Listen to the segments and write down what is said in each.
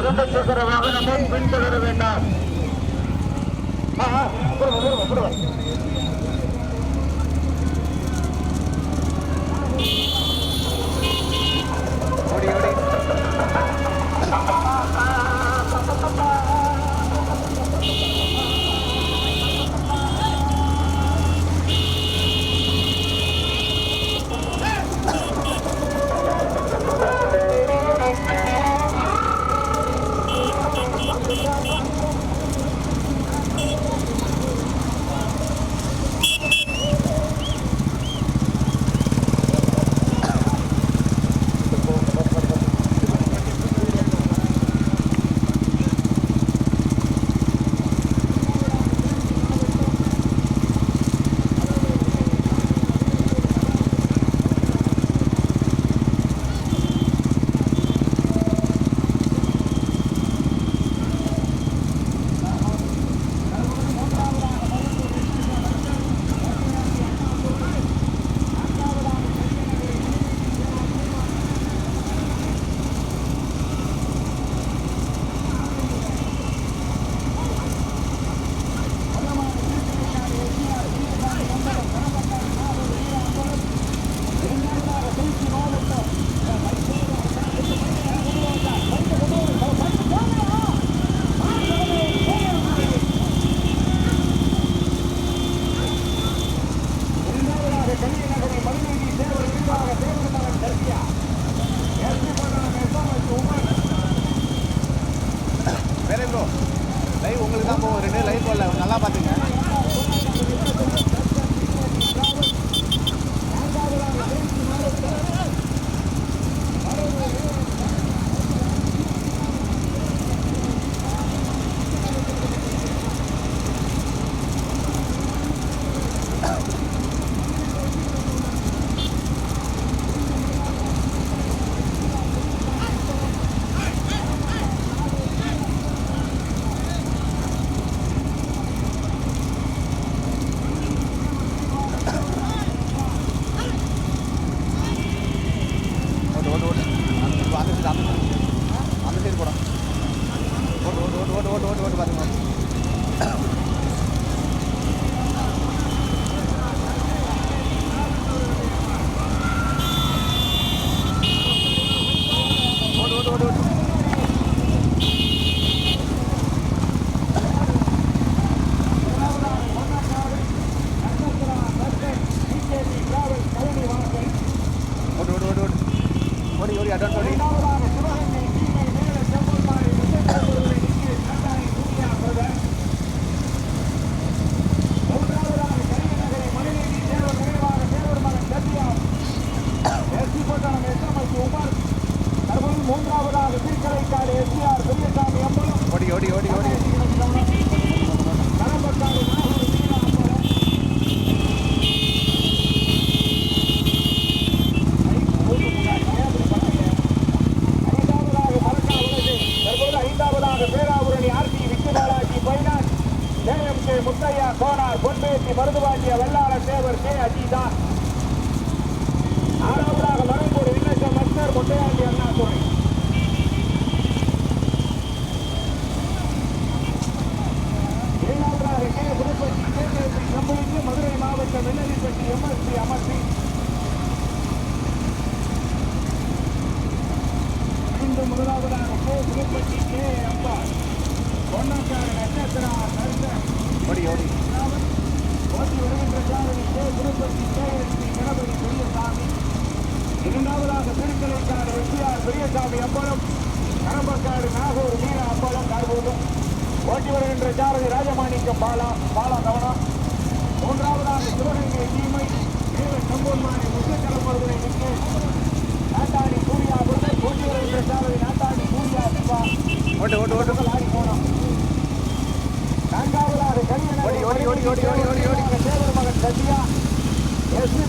முடக்கத்துக்கிற வாகனத்தை பின்தொடர வேண்டாம். ஓடி ஓடி.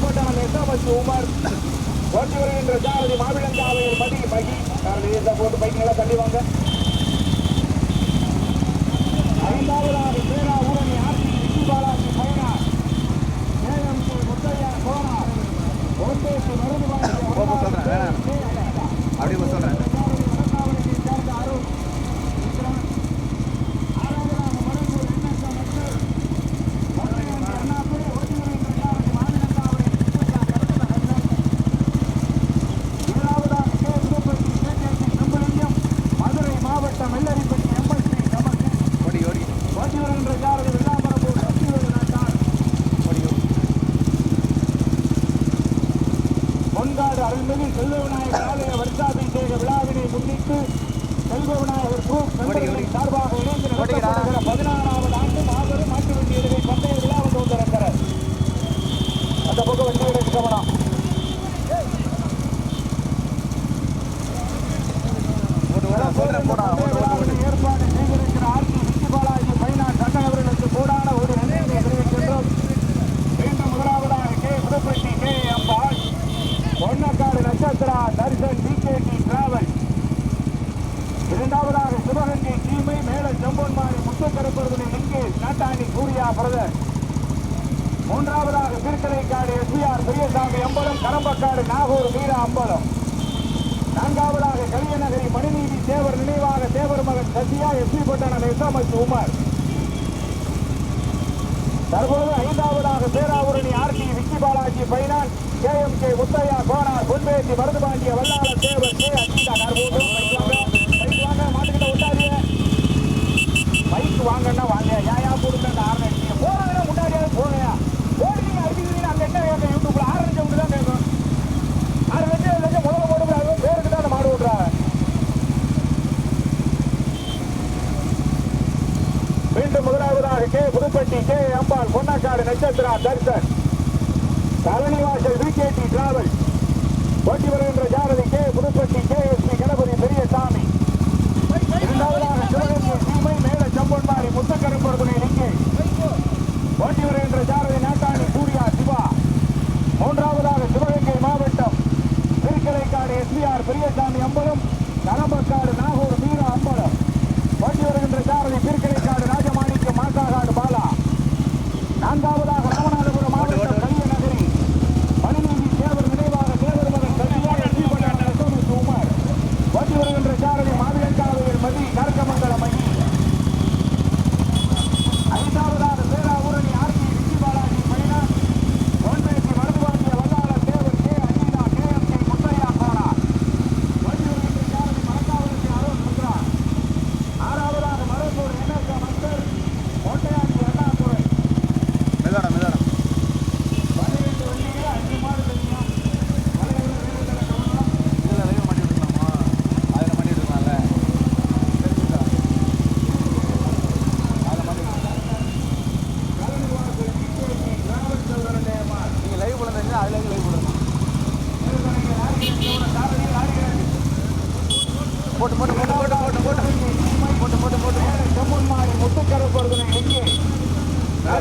போட்டால் எட்டாமல் உமர். ஓட்டி வருகின்ற ஜாரதி மாவிழங்காவையில் மதி பகி. போட்டு பைக்கில் தள்ளி வாங்க ஐந்தாவதாவது பேரா ஊரணி ஆர்த்தி விஜய் பாலாஜி பயனா ஏஎம் முத்தையா கோனா ஒன்பது மருந்து வாங்க அப்படியே சொல்றேன்.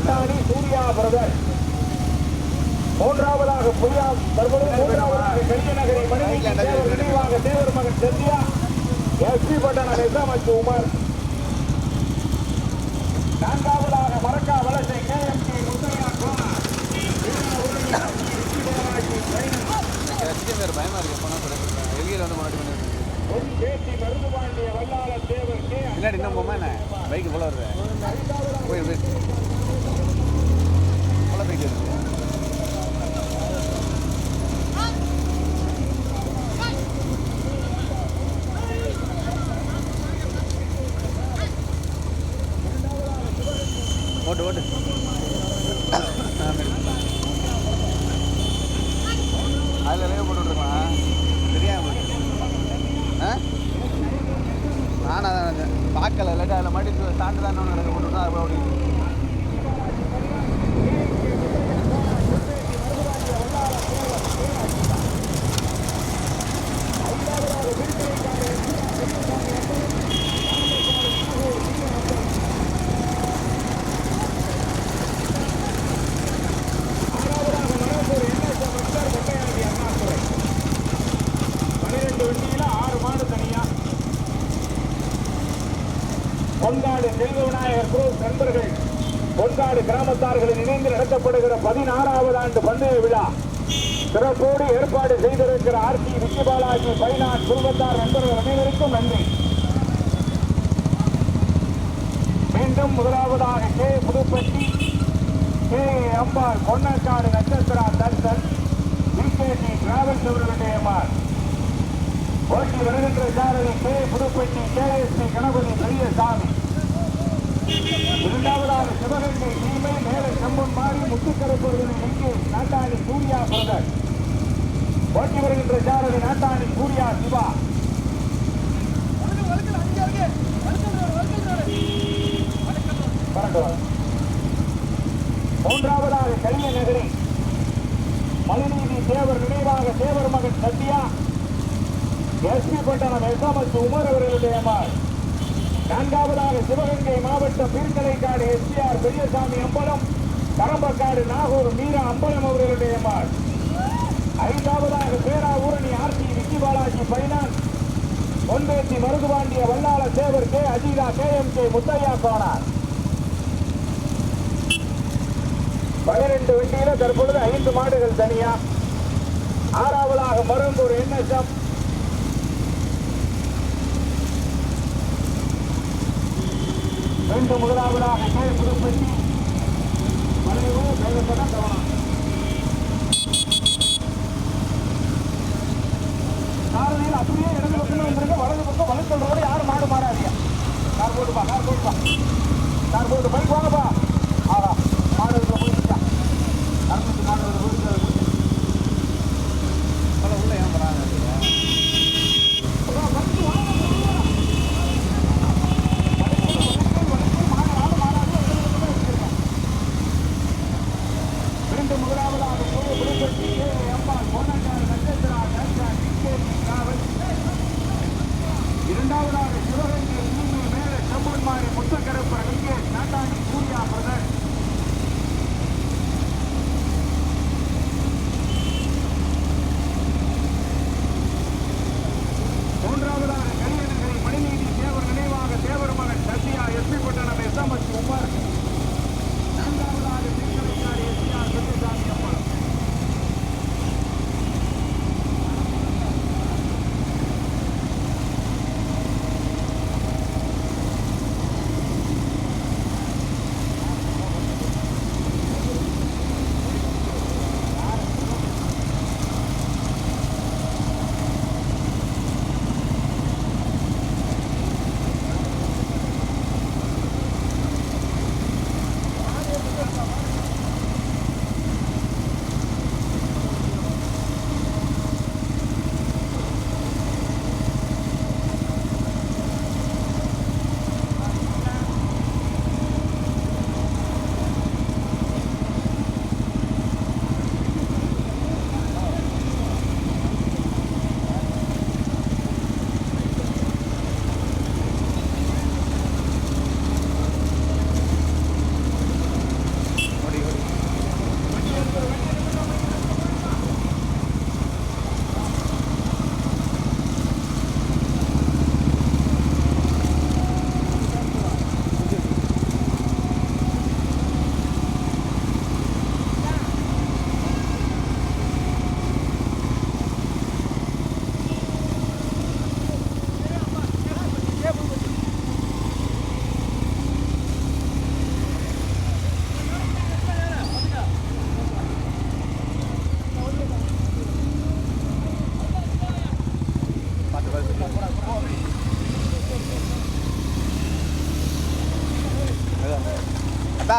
காட்டாணி சூர்யா பிரதர் மூன்றாவதாக புரியா தற்போது மூன்றாவதாக பெரிய நகரை மனைவி தேவர் மகன் செந்தியா எஸ்பி பட்டணம் எஸ்எம்எஸ் உமர். நான்காவதாக மரக்கா வலசை கேஎம்கே முத்தையா கோனா பயமா இருக்கு போனா எல்கையில் வந்து முன்னாடி பண்ணிருக்கேன் பின்னாடி இன்னும் போமா என்ன? பைக்கு போல வருது. போய் போய் ஆனால் பார்க்கல இல்லாட்டி அதில் மாட்டி சாப்பிட்டு தான் ஒன்று கிடக்க போட்டு தான் அப்படி. பதினாறாவது ஆண்டு பந்தய விழா. சிறப்போடு ஏற்பாடு செய்திருக்கிற ஆர்சி விஜயபாலாஜி பைனான் குடும்பத்தார் நண்பர்கள் அனைவருக்கும் நன்றி. மீண்டும் முதலாவதாக K Puduppatti K Ambal Konnakkadu Natchathira Dhanson VKD travels அவர்களுடைய அம்மாள். போட்டி வருகின்ற சாரதி K Puduppatti K S P Ganapathi Periyasamy. இரண்டாவதாக சிவகங்கை சீமை மேலே சம்பன் மாறி முத்துக்கரைப்பொருளின் இங்கே நாட்டாணி சூர்யா பிரதர் போட்டி வருகின்ற ஜாரதி நாட்டாணி சூர்யா சிவா. மூன்றாவதாக கல்விய நகரி. மனுநீதி தேவர் நினைவாக தேவர் மகன் Sathya. S P Pattanam S M S Umar அவர்களுடைய மகள் நான்காவதாக சிவகங்கை மாவட்டம் Peerkalaikadu S P R Periyasamy Ambalam Karambakkadu Nagore Meera Ambalam அவர்களுடைய மாள். ஐந்தாவதாக Peravurani Aarthi Vicky Balaji பைனான். Ponpethi Maruthupandiya Vallala Sevar K Ajitha K M K Muthaiah Konar பனிரெண்டு வண்டியில தற்பொழுது ஐந்து மாடுகள் தனியா. ஆறாவதாக மருந்தூர் என்எஸ்எம் ரெண்டு முதலாவதாக கே புதுப்பட்டி. மலையூர் வேகப்பட கவனம் காரணியில் அப்படியே இடது பக்கம் வந்திருக்க. வலது பக்கம் வலுக்கல் ரோடு யாரும் மாடு மாறாதியா கார் போட்டுப்பா கார் போட்டுப்பா கார் போட்டு பைக் வாங்கப்பா ஆஹா மாடு இதுல போயிடுச்சா அறுநூத்தி மாடு இதுல கருப்பர் இங்கே நாட்டாணி சூர்யா பிரதர்?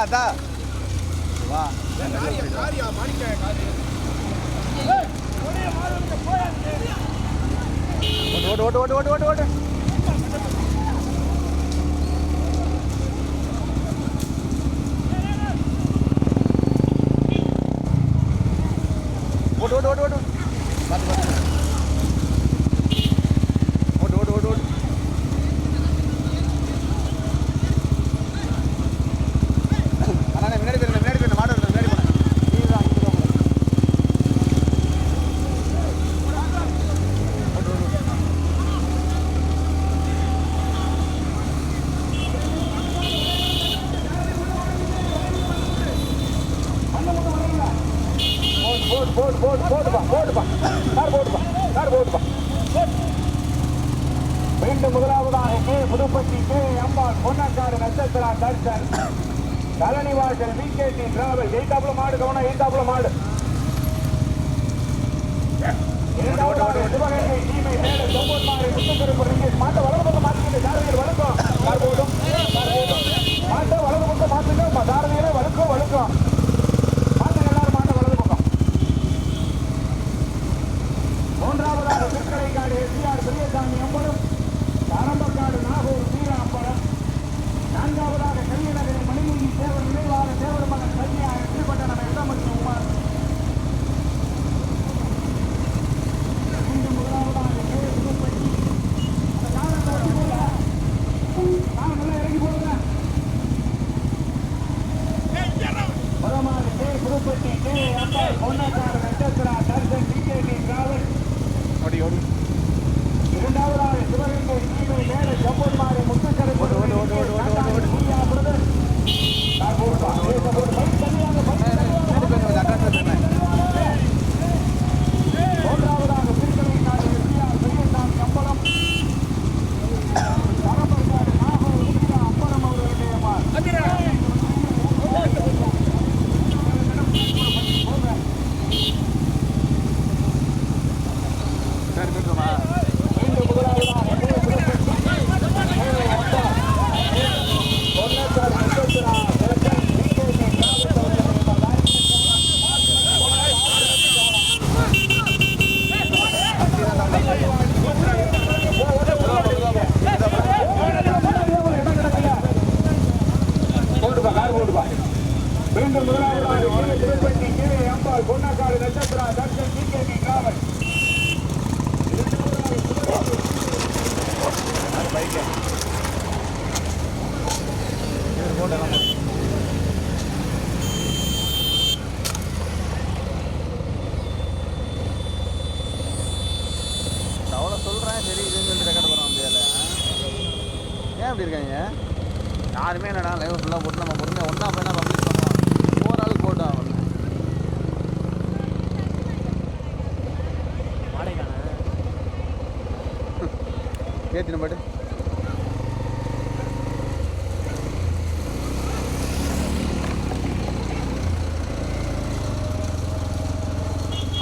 அத்தா வா. ஓட்டு ஓட்டு ஓட்டு ஓட்டு ஓட்டு ஓட்டு ஓட்டு ஓட்டு பார்த்து பார்த்து ஓட்டு ஓட்டு ஓட்டு ஓட்டு அண்ணா முன்னாடி போயிருங்க முன்னாடி போயிருங்க மாடு வருது, முன்னாடி போனேன் நீ தான் அங்கிட்டு தான் போகணும். ஓட்டு ஓட்டு ஓட்டு போடு போடு போடுப்பா போடுப்பா கார் போடுப்பா கார் போடுப்பா மீண்டும் முதலாவதாக கே புதுப்பட்டி கே அம்பாள் பொன்னக்காடு நட்சத்திரா தர்சன் கலனி வாசல் விகேடி டிராவல் எய்தாப்புல மாடு கவனம் எய்தாப்புல மாடு சிவகங்கை சீமை மேல செம்பூர் முத்துக்கருப்பு ரிங்கேஷ் மாட்டை வலது பக்கம் மாற்றிக்கிட்டு சாரதியில் வழுக்கும் கார் போடும் மாட்டை வலது பக்கம் மாற்றுங்க சாரதியில வழுக்கும் வழுக்கும்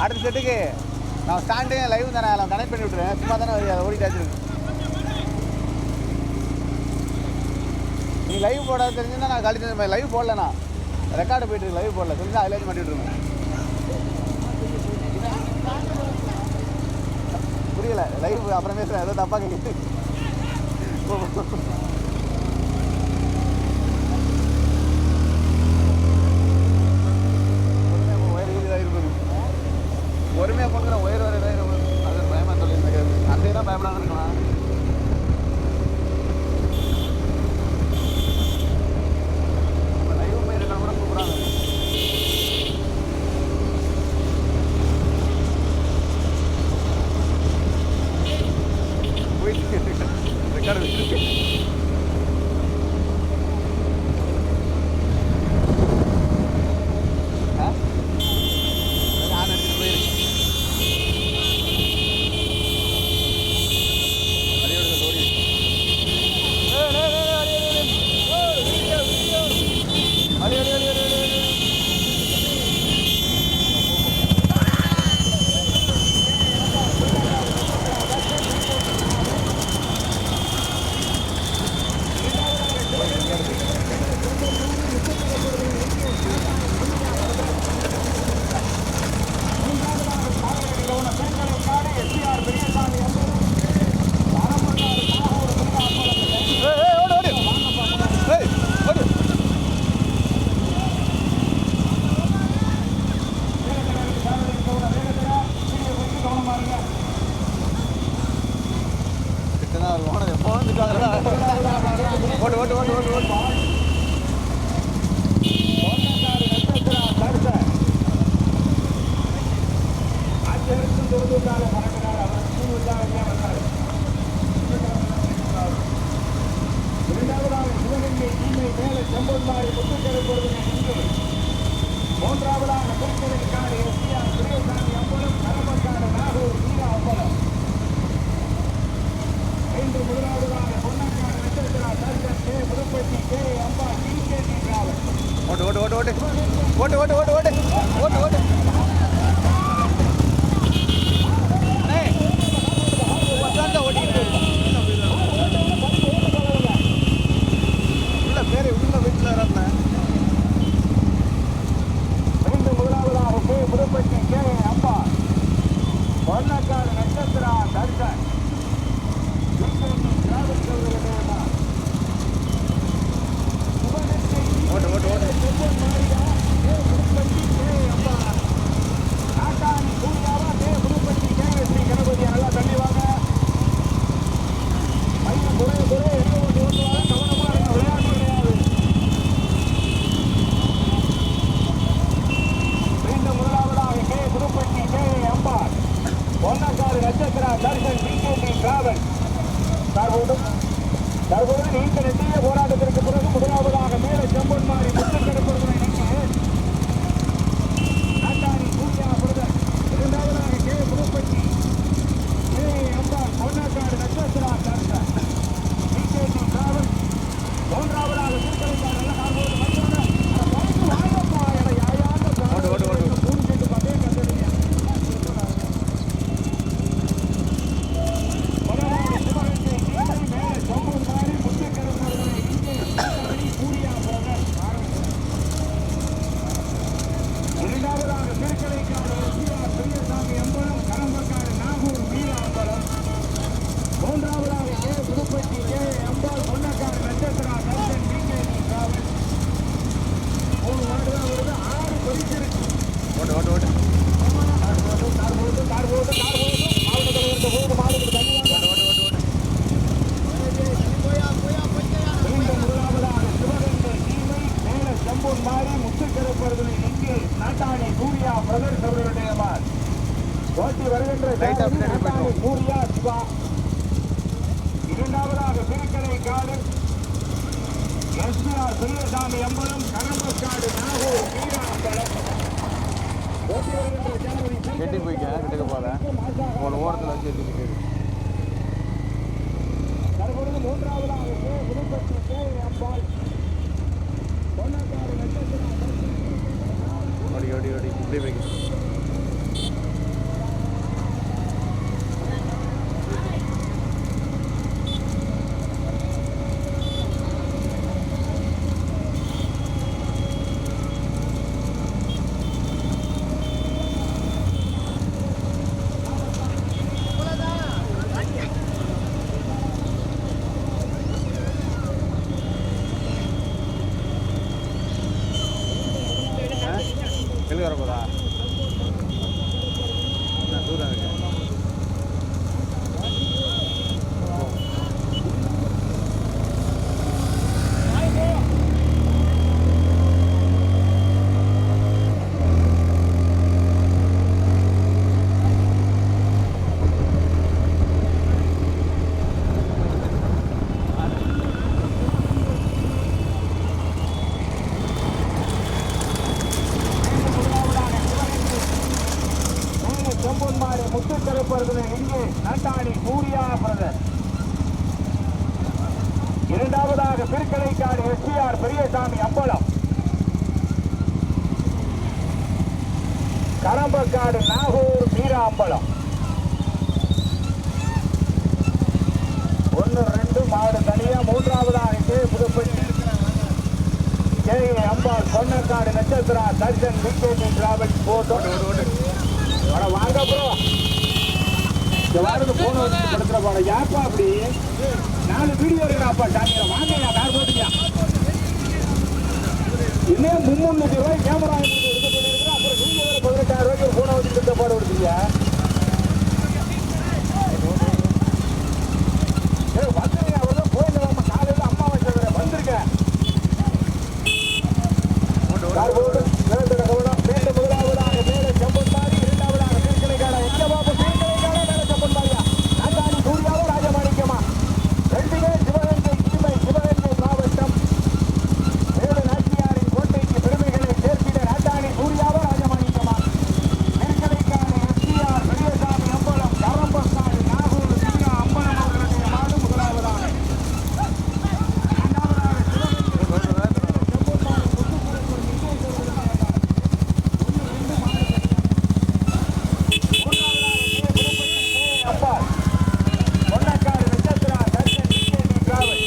அடுத்த செட்டுக்கு. நான் ஸ்டாண்டு லைவ் தானே நான் கனெக்ட் பண்ணி விட்டுறேன். சும்மா தானே ஓடிட்டாச்சு. நீ லைவ் போட தெரிஞ்சுன்னா நான் கழிச்சு லைவ் போடலண்ணா. ரெக்கார்டு போயிட்டு லைவ் போடல. தெரிஞ்சா அதில் மாட்டிட்டு இருக்கேன் புரியல. லைவ் அப்புறமே ஏதோ தப்பாக கேட்குது போனது போனதுக்காக ஓட்டு ஓட்டு ஓட்டு ஓட்டு ஓட்டு மூன்றாவதாக குறிப்பிடலுக்கான எஸ்பிஆர் துரியசாமி அம்பலம் நரம்பக்கான நாகூர் வீரா அம்பலம் ஓட்டு ஓட்டு ஓட்டு ஓட்டு. ஓட்டு ஓட்டு ஓட்டு ஓட்டு. ஓட்டு ஓட்டு. ஓட்டிக்கிட்டு மூன்றாவது காடு. எஸ்பிஆர் பெரியசாமி அம்பலம் கரம்பக்காடு நாகூர் வீராம்பலம். கெட்டி போய்க்க கிட்டக்க போகிறேன் ஒரு ஓரத்தில் வச்சு எடுத்துட்டு தற்பொழுது மூன்றாவதாக புதுப்பட்டி கே. அம்பாள். ஓடி ஓடி ஓடி. இப்படி போய்க்க எங்கே வர போதா என்ன தூரம் இருக்கு செம்பொன்மாரி முத்து திரைப்படத்தில் இங்கே நாட்டாணி சூர்யா பிரதர் இரண்டாவதாக திருக்கடைக்காடு எஸ்பிஆர் பெரியசாமி அம்பலம் கரம்பக்காடு நாகூர் வீரா அம்பலம் ஒன்று ரெண்டு மாடு தனியா மூன்றாவதாக K Puduppatti Chennai Ambal Ponnakkadu Natchathira Dharshan wicket travels photo. அட வாங்க ப்ரோ இந்த வாரத்துக்கு போன வந்து படுத்துற போட. யாப்பா அப்படி? நாலு வீடியோ இருக்கிறாப்பா டானியா வாங்க யார் போட்டுங்க இன்னும் முன்னூத்தி ரூபாய் கேமரா எடுக்க பண்ணிருக்கிறேன் அப்புறம் நீங்க பதினெட்டாயிரம் ரூபாய்க்கு போன போனை வச்சு கொடுத்தீங்க ஏய் வந்துருங்க அவர் போயிட்டு காலையில் அம்மா வச்சு வந்திருக்கேன் கார் போட்டு வேண்டிய கவனம் மீண்டும் முதலாவதாக மேலே செம்பன்பாடி இரண்டாவதாக திருக்கலைக்கான எங்க பாப்பா திருக்கலைக்கான மேலே செம்பன்பாடியா நாட்டாணி சூர்யாவோ ராஜமாணிக்கமா ரெண்டு பேர் சிவகங்கை சீமை சிவகங்கை மாவட்டம் வேலு நாச்சியாரின் கோட்டைக்கு பெருமைகளை சேர்த்திட நாட்டாணி சூர்யாவோ ராஜமாணிக்கமா திருக்கலைக்கான எஸ்டிஆர் பெரியசாமி அம்பலம் கரம்பஸ்தானி நாகூர் சீனா அம்பலம் அவர்களுடைய மாடு முதலாவதாக இரண்டாவதாக சிவகங்கை அப்பால் பொன்னக்காடு நட்சத்திரா தர்ஷன் டிகேடி டிராவல்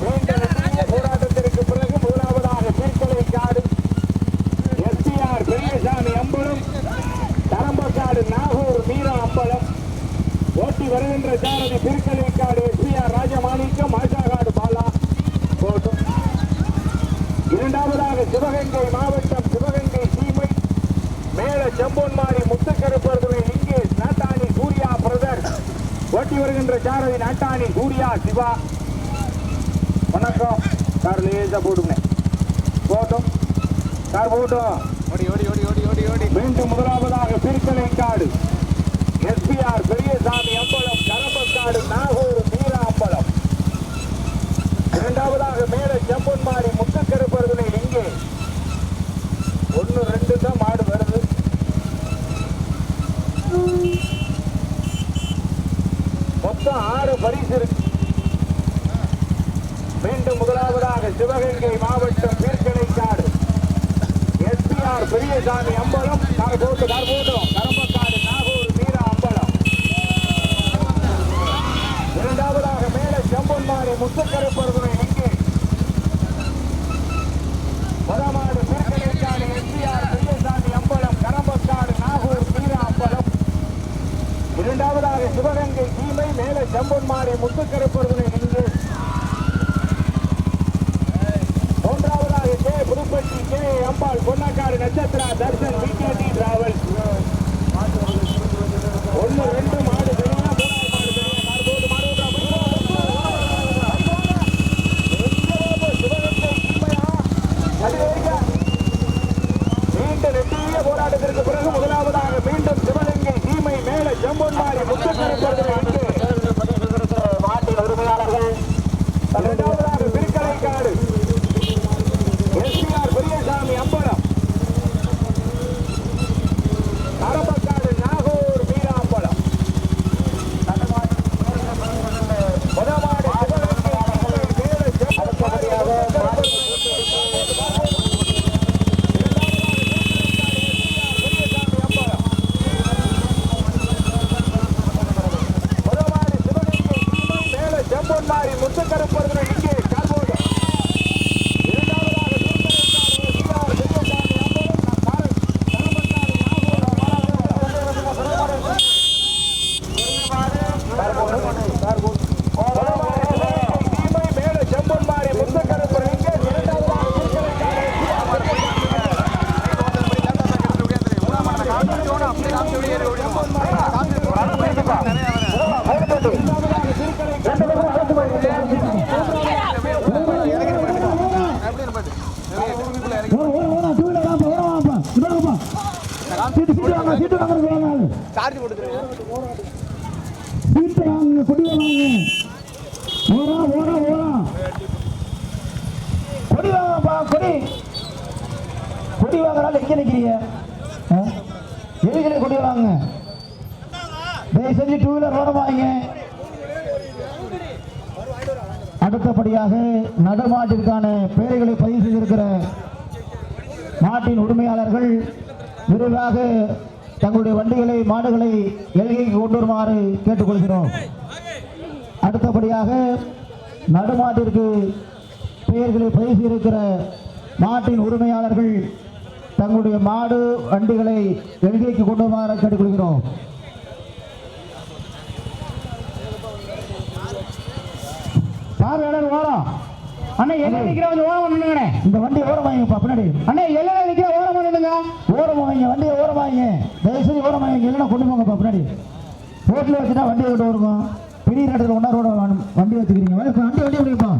நீண்ட நெடிய போராட்டத்திற்கு பிறகு முதலாவதாக தீர்க்கலை காடு எஸ்பிஆர் பெரியசாமி அம்பலம் தரம்பக்காடு நாகூர் மீரா அம்பலம் ஓட்டி வருகின்ற சாரதி திருக்கலை காடு எஸ்பிஆர் ராஜமாணிக்கம் ஆஷாகாடு பாலா போட்டும் இரண்டாவதாக சிவகங்கை மாவட்டம் சிவகங்கை சீமை மேல செம்பொன்மாரி முத்துக்கருப்பர்களை இங்கே நாட்டாணி சூர்யா பிரதர் ஓட்டி சாரதி நாட்டாணி சூர்யா சிவா. வணக்கம். கார் லேசா போடுங்க போட்டும். கார் போட்டும். ஓடி ஓடி ஓடி ஓடி ஓடி ஓடி. மீண்டும் முதலாவதாக திருக்கலைக்காடு எஸ்பிஆர் பெரியசாமி அம்பலம் கரம்பக்காடு நாகூர் வீரா அம்பலம். இரண்டாவதாக மேல செம்பொன்மாரி முத்துக்கருப்பர்களை இங்கே. ஒன்று ரெண்டு தான் மாடு வருது. மொத்தம் ஆறு பரிசு இருக்கு. மீண்டும் முதலாவதாக சிவகங்கை மாவட்டம் பீர்க்கணைக்காடு எஸ்பிஆர் பெரியசாமி அம்பலம் கார் போட்டு கரம்பக்காடு நாகூர் மீரா அம்பலம். இரண்டாவதாக மேல செம்பொன்மாரி முத்துக்கருப்பர்களை இங்கே முதமாடு பீர்க்கணைக்காடு எஸ்பிஆர் பெரியசாமி அம்பலம் கரம்பக்காடு நாகூர் வீரா அம்பலம் இரண்டாவதாக சிவகங்கை சீமை மேல செம்பொன்மாரி முத்துக்கருப்பர்களை நின்று. மூன்றாவதாக K. Puduppatti K. Ambal Ponnakkadu Natchathira Dharsan PKD travel ஒன்று ரெண்டு மாடு போராட்டத்திற்கு பிறகு முதலாவது செம்பொன்மாரி முத்து கருப்பத்தை மாட்டு வாட்டின் உரிமையாளர்கள் தெரியுமா மாடு போட்டு மாடு ஓட்டுறா, போயிட்டு வா, போயிட்டு வா. எங்க பாபு, சிவகங்கை சீமையா? அது வரைக்கும். நீண்ட நெட்டியிலே போராட்டம் செம்பன்மாரி முத்துக்கருப்பர்கள் இங்கே கால்போடு இரண்டாவதாக திருப்பதிக்காடு எஸ்ஆர் பெரியசாமி அம்பலம் நம் காரை தரமக்காடு தீமை மேல செம்பன்மாரி முத்துக்கருப்பர்கள் இங்கே இரண்டாவதாக திருப்பதிக்காடு சார்ஜ் போட்டுக்கிறேன் சீட்டு வாங்க கொடி வாங்க ஓரா ஓரா ஓரா கொடி வாங்கப்பா கொடி கொடி வாங்குறாள் எங்க நிக்கிறீங்க ஆ? எதுக்குல கொண்டு வாங்க. தயவு செஞ்சு டூ வீலர் ஓரம் அடுத்தபடியாக நடுமாட்டிற்கான பெயர்களை பதிவு செய்திருக்கிற மாட்டின் உரிமையாளர்கள் விரைவாக தங்களுடைய வண்டிகளை மாடுகளை எல்கைக்கு கொண்டு வருமாறு கேட்டுக்கொள்கிறோம். அடுத்தபடியாக நடுமாட்டிற்கு பெயர்களை பதிவு செய்திருக்கிற மாட்டின் உரிமையாளர்கள் தங்களுடைய மாடு வண்டிகளை எல்கைக்கு கொண்டு வருமாறு கேட்டுக்கொள்கிறோம். பார்வையாளர் ஓரம் அண்ணா எல்லாம் நிக்கிற கொஞ்சம் ஓரம் நின்னுங்கண்ணே இந்த வண்டி ஓரம் வாங்கிப்பா பின்னாடி. அண்ணா எல்லாம் நிக்கிற ஓரம் நின்னுங்க ஓரம் வாங்க வண்டியை ஓரம் வாங்க. தயவு செஞ்சு ஓரம் வாங்க இல்லைன்னா கொண்டு போங்கப்பா பின்னாடி. ரோட்ல வச்சுட்டா வண்டி விட்டு வருவோம். பெரிய இடத்துல ஒன்றா ரோட வண்டி வச்சுக்கிறீங்க. வண்டி வண்டி முடியுப்பா